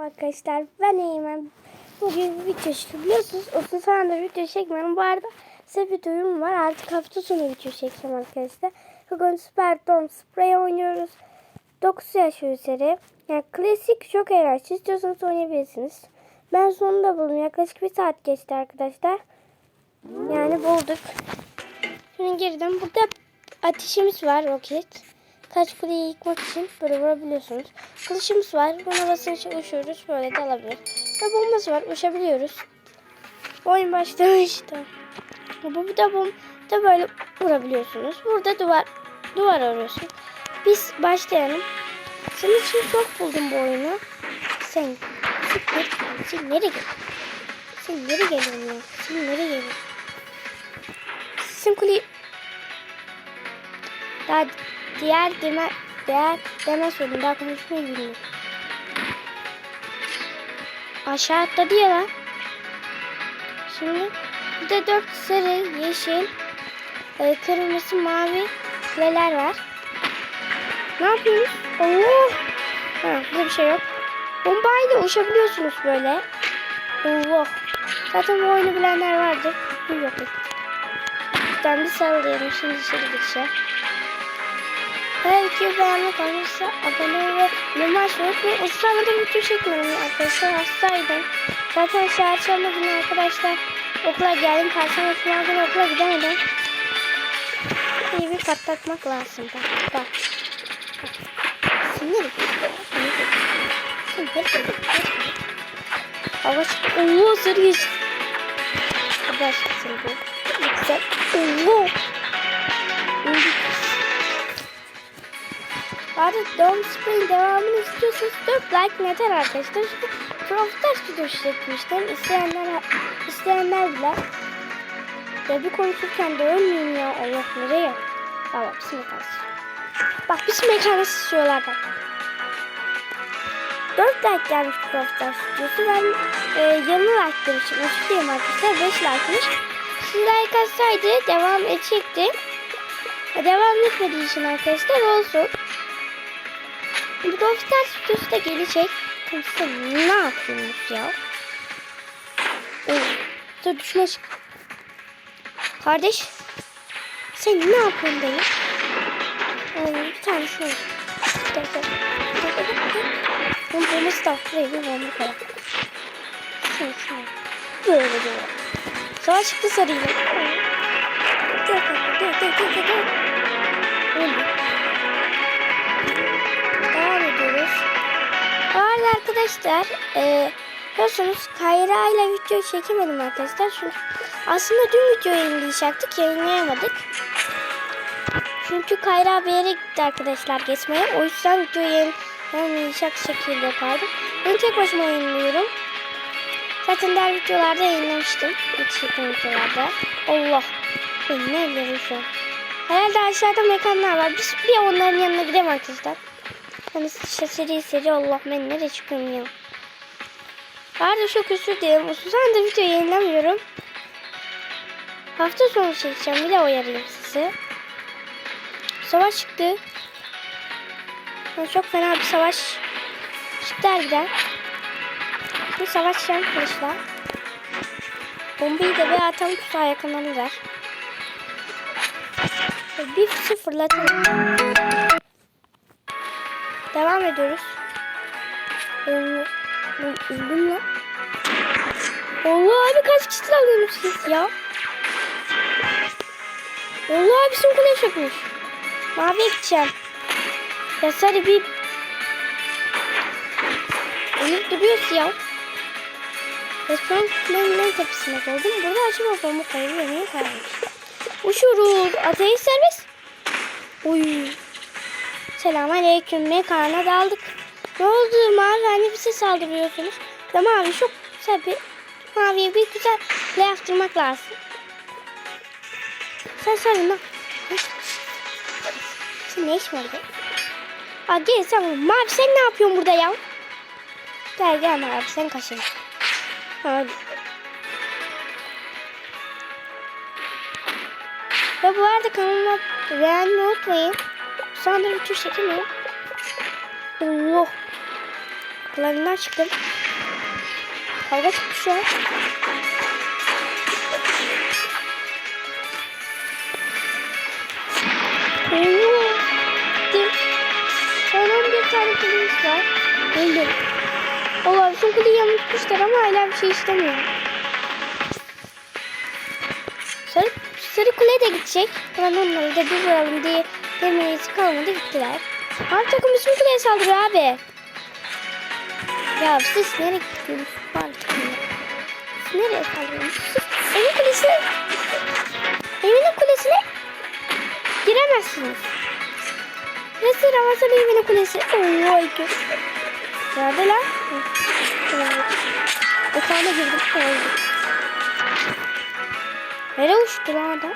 Arkadaşlar ben Eymen. Bugün video çekiyorum. Biliyorsunuz uzun zamandır video çekmiyorum. Bu arada size bir var. Artık hafta sonu video çekeceğim arkadaşlar. Bugün Super Dome Spray oynuyoruz. 9 yaş üzeri. Yani klasik çok eğlenceli. İstiyorsanız oynayabilirsiniz. Ben sonunda buldum. Yaklaşık bir saat geçti arkadaşlar. Yani bulduk. Şimdi girdim. Burada ateşimiz var roket. Kaç kuleyi yıkmak için böyle vurabiliyorsunuz. Kılıçımız var. Buna basınca uçuyoruz. Böyle de alabilir. Ve bombası var. Uçabiliyoruz. Oyun başlamıştı. Bu da bom da böyle vurabiliyorsunuz. Burada duvar duvar arıyorsun. Biz başlayalım. Senin için çok buldum bu oyunu. Sen sen, sen nereye gel? Sen nereye geliyorsun ya? Sen nereye geliyorsun? Sizin kuleyi daha diğer deme diğer deme. Daha konuşmayı bilmiyorum. Aşağı atladı ya lan. Şimdi burada dört sarı, yeşil, e, kırmızı, mavi kuleler var. Ne yapıyoruz? Allah! Ha, burada bir şey yok. Bombayla uçabiliyorsunuz böyle. Allah! Zaten bu oyunu bilenler vardır. Bu yok. Bir tane de sallayalım. Şimdi içeri geçeceğim. Videoyu beğenmek olursa abone ve yorum açmayı unutmayın. Zamandır video çekmiyorum arkadaşlar. Hastaydım. Zaten çarşamba günü arkadaşlar okula geldim. Perşembe final günü okula gidemedim. İyi bir patlatmak lazım. Bak. Bak. Sinir. Sinir. Hava çıktı. Oo sarı geçti. Hava çıktı. Güzel. Oo. Dome Spring devamını istiyorsanız 4 like yeter arkadaşlar. Çünkü Profiter Studio işletmiştim. İsteyenler, isteyenler bile. Ya bir konuşurken de ölmeyeyim ya. Allah nereye? Tamam bizim mekanı Bak bizim mekanı istiyorlar bak. 4 like gelmiş Profiter Studiosu. Ben e, yarım like. Özür dilerim arkadaşlar. 5 like'mış. Siz like atsaydı devam edecekti. Devam etmediği için arkadaşlar olsun. Brawl Stars videosu da gelecek. Kimse ne yapıyorsunuz ya? Dur düşme. Kardeş. Sen ne yapıyorsun dayı? Ee, bir tane. Gel gel gel. Bunun bombası da buraya bir bomba koyalım. Şunu şunu. Böyle böyle. Savaş çıktı sarıyla. Gel gel gel gel gel gel. Öldü. Arkadaşlar e, biliyorsunuz Kayra ile video çekemedim arkadaşlar. Çünkü aslında dün video yayınlayacaktık yayınlayamadık. Çünkü Kayra bir yere gitti arkadaşlar geçmeye. O yüzden video yayınlamayacak şekilde kaldım. Ben tek başıma yayınlıyorum. Zaten diğer videolarda yayınlamıştım. İlk çekim videolarda. Allah. Ben ne an. Herhalde aşağıda mekanlar var. Biz bir onların yanına gidelim arkadaşlar. Hani işte seri seri Allah ben nereye çıkıyorum ya. Çok özür dilerim. Uzun zamandır video yayınlamıyorum. Hafta sonu çekeceğim. Bir de uyarayım sizi. Savaş çıktı. Yani çok fena bir savaş çıktı harbiden. Bir savaşacağım kılıçla. Bombayı da bir atam tuzağa yakınlanırlar. Bir sıfırlatalım. Devam ediyoruz. Öldüm öldüm lan. Allah abi kaç kişi alıyorsunuz siz ya? Allah abi bizim kuleye çökmüş. Maviye gideceğim. Ya sarı bir uyup duruyoruz ya. Restoran kulenin tepesine koydum. Burada açma formu kayıyor. Niye kaymış? Uçuyoruz. Ateş serbest. Uy. Selamünaleyküm. Mekana daldık. Ne oldu mavi hani bize saldırıyorsunuz? Ya mavi çok tabi maviye bir güzel ne yaptırmak lazım. Sen lan. Sen ne iş var be? Aa gel sen mavi sen ne yapıyorsun burada ya? Gel gel mavi sen kaçın. Hadi. Ve bu arada kanalıma beğenmeyi unutmayın. Sanırım video çekemiyorum. Allah. Kulağından çıktım. Kavga çıktı şu an. Oo. Son 11 tane kulemiz var. Öldüm. Allah'ım son kuleyi yamutmuşlar ama hala bir şey istemiyor. Sarı, sarı kule de gidecek. Ben onları da bir vuralım diye demeye kalmadı gittiler. Abi takım bütün kuleye saldırıyor abi. Ya siz nereye? Var Siz nereye saldırıyorsunuz? Evin kulesine evinin kulesine giremezsiniz. Nasıl Ramazan evinin kulesi? Oo, vay ki. Nerede lan? Tane girdim. Oldu. Nereye uçtu lan adam?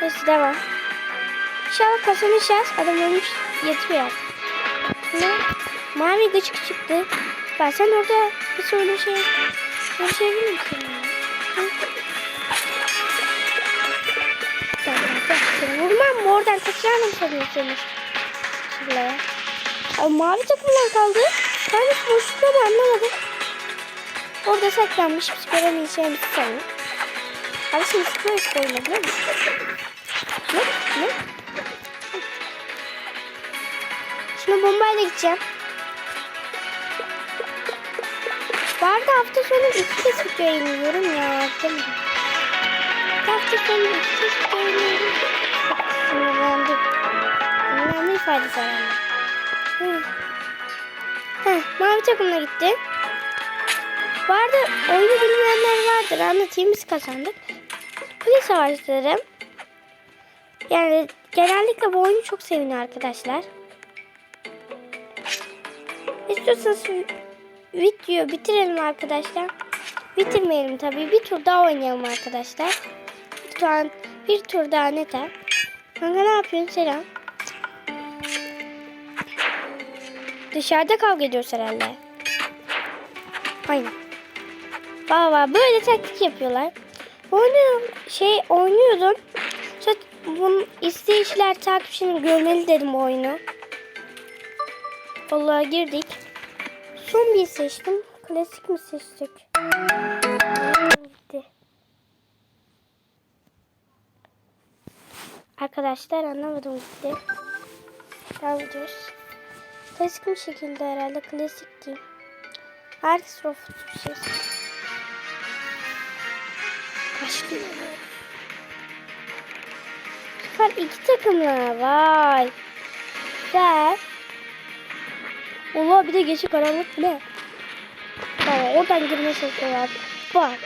Neyse devam. İnşallah kazanacağız. Adam ölmüş yatıyor. Ne? Mavi gıcık çıktı. Ben sen orada bir söyle şey konuşabilir misin? vurmam mı? Oradan tekrar mı sanıyorsunuz? Şuraya. Abi mavi takımdan kaldı. Ben hiç boşlukta mı anlamadım. Orada saklanmış. Biz göremeyeceğimiz sanırım. Abi şimdi sıkıyor işte oyunu biliyor? Gideceğim. Bu arada hafta sonu iki kez video yayınlıyorum ya. Değil mi? Hafta sonu iki kez video yayınlıyorum. Sinirlendim. Aramda. Hı. Heh, mavi takımla gitti. Bu arada oyunu bilmeyenler vardır. Anlatayım biz kazandık. Kule savaşları. Yani genellikle bu oyunu çok seviniyor arkadaşlar. İstiyorsanız video bitirelim arkadaşlar. Bitirmeyelim tabii. Bir tur daha oynayalım arkadaşlar. Lütfen bir tur daha yeter. Kanka ne yapıyorsun Selam? Dışarıda kavga ediyoruz herhalde. Aynen. Valla böyle taktik yapıyorlar. Oyunu şey oynuyordum. Sonra bunun izleyiciler takipçini görmeli dedim oyunu. Vallahi girdik. Bir seçtim. Klasik mi seçtik? Gitti. Arkadaşlar anlamadım gitti. Devam ediyoruz. Klasik bir şekilde herhalde klasik değil. Herkes robot bir şey. Başlıyor. Sefer iki takımlar. Vay. Güzel. Allah bir de geçi karanlık bu ne? Tamam oradan girmeye çalışıyorlar. Bak.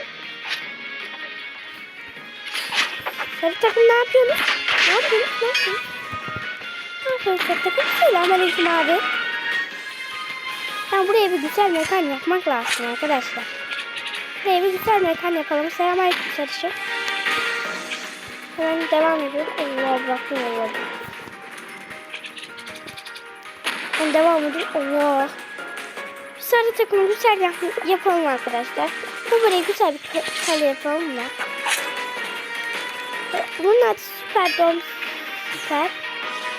Sarı takım ne yapıyorsunuz? Ne yapıyorsunuz? Ne yapıyorsunuz? Ne yapıyorsunuz sarı takım? Selamünaleyküm abi. Ben buraya bir güzel mekan yapmak lazım arkadaşlar. Buraya bir güzel mekan yapalım. Selamünaleyküm sarışın. Hemen devam ediyoruz. Allah bakın Allah. Ben devam ediyorum. Allah. Sarı takımı güzel yap- yapalım arkadaşlar. Bu buraya güzel bir ka- kale yapalım da. Bunun adı Süper Dom Süper.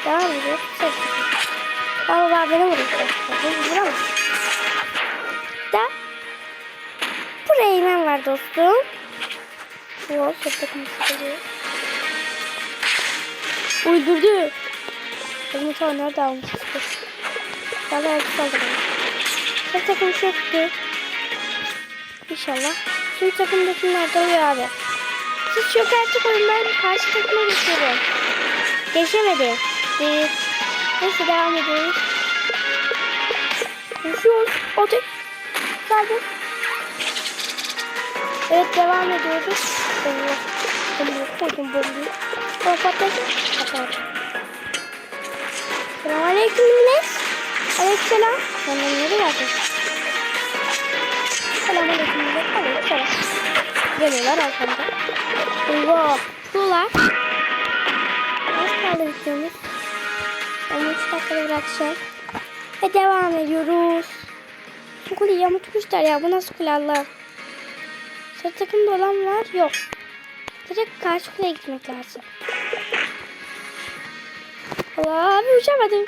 Devam ediyor. Takım. Allah beni. Beni vuramaz. Da. Buraya inen var dostum. Bu sarı takımı sıkılıyor. Uydurdu. Benim tamam nerede almışız Bana elbise saldırıyor. Sarı takım çöktü. İnşallah. Tüm takımdakiler doluyor abi. Siz çok artık oyundan karşı takıma geçiyorum. Geçemedi. Bir. Neyse devam ediyoruz. Koşuyoruz. Ateş. Geldim. Evet devam ediyoruz. Allah. Allah koydum bombayı. Sonra patlasın. Patladı. Selamünaleyküm millet. Aleykümselam. Benden nereye geldin? Selamünaleyküm millet. Aleykümselam. Geliyorlar arkamda. Eyvah. Şuralar. Az kaldı videomuz. Onu 3 dakikada bırakacağım. Ve devam ediyoruz. Bu kuleyi yamutmuşlar ya. Bu nasıl kule Allah? Sarı takımda olan var. Yok. Direkt karşı kuleye gitmek lazım. Allah abi uçamadım.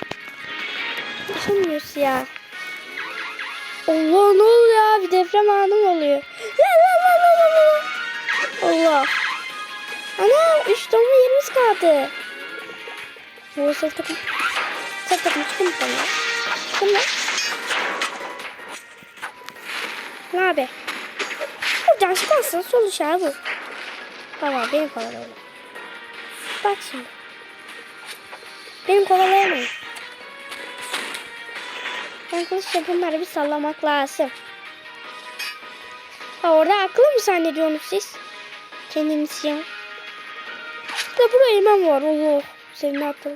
Uçamıyoruz ya. Allah ne oluyor abi deprem anı oluyor? La la la la la la. Allah. Ana 3 ton yerimiz kaldı. Bu sırf takım. Sırf takım çıkın mı ya? Çıkın lan. Ne abi? Buradan çıkarsın sol işaret bu. Tamam benim kovalayalım. Bak şimdi. Benim kovalayamayın. Kılıçla bunları bir sallamak lazım. Ha orada aklı mı zannediyorsunuz siz? Kendiniz ya. Da buraya imam var. Allah. Senin akıl.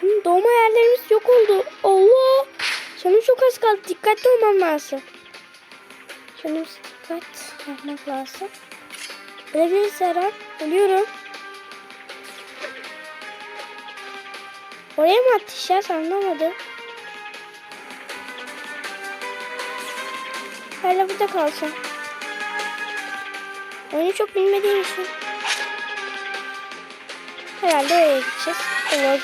Şimdi doğma yerlerimiz yok oldu. Allah. Canım çok az kaldı. Dikkatli olmam lazım. Canım dikkat yapmak lazım. Ölebiliriz her an. Ölüyorum. Oraya mı ya anlamadım. Hala burada kalsın. Oyunu çok bilmediğim için. Herhalde oraya gideceğiz. Evet.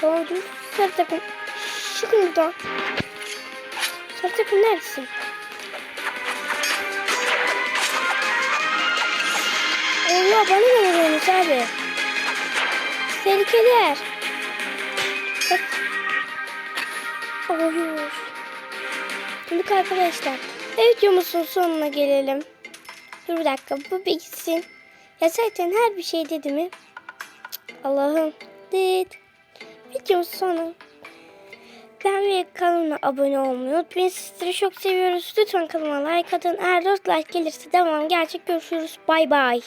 Tamam dur. Sarı takım. Çıkın buradan. Sarı takım neredesin? Allah bana ne vuruyorsunuz abi? Tehlikeliler. Bak. Oluyor. Şimdi arkadaşlar. Evet videomuzun sonuna gelelim. Dur bir dakika bu bir gitsin. Ya zaten her bir şey dedi mi? Allah'ım. Dit. Videomuzun sonu. Ben ve kanalıma abone olmayı unutmayın. Sizleri çok seviyoruz. Lütfen kanalıma like atın. Eğer 4 like gelirse devam gerçek görüşürüz. Bay bay.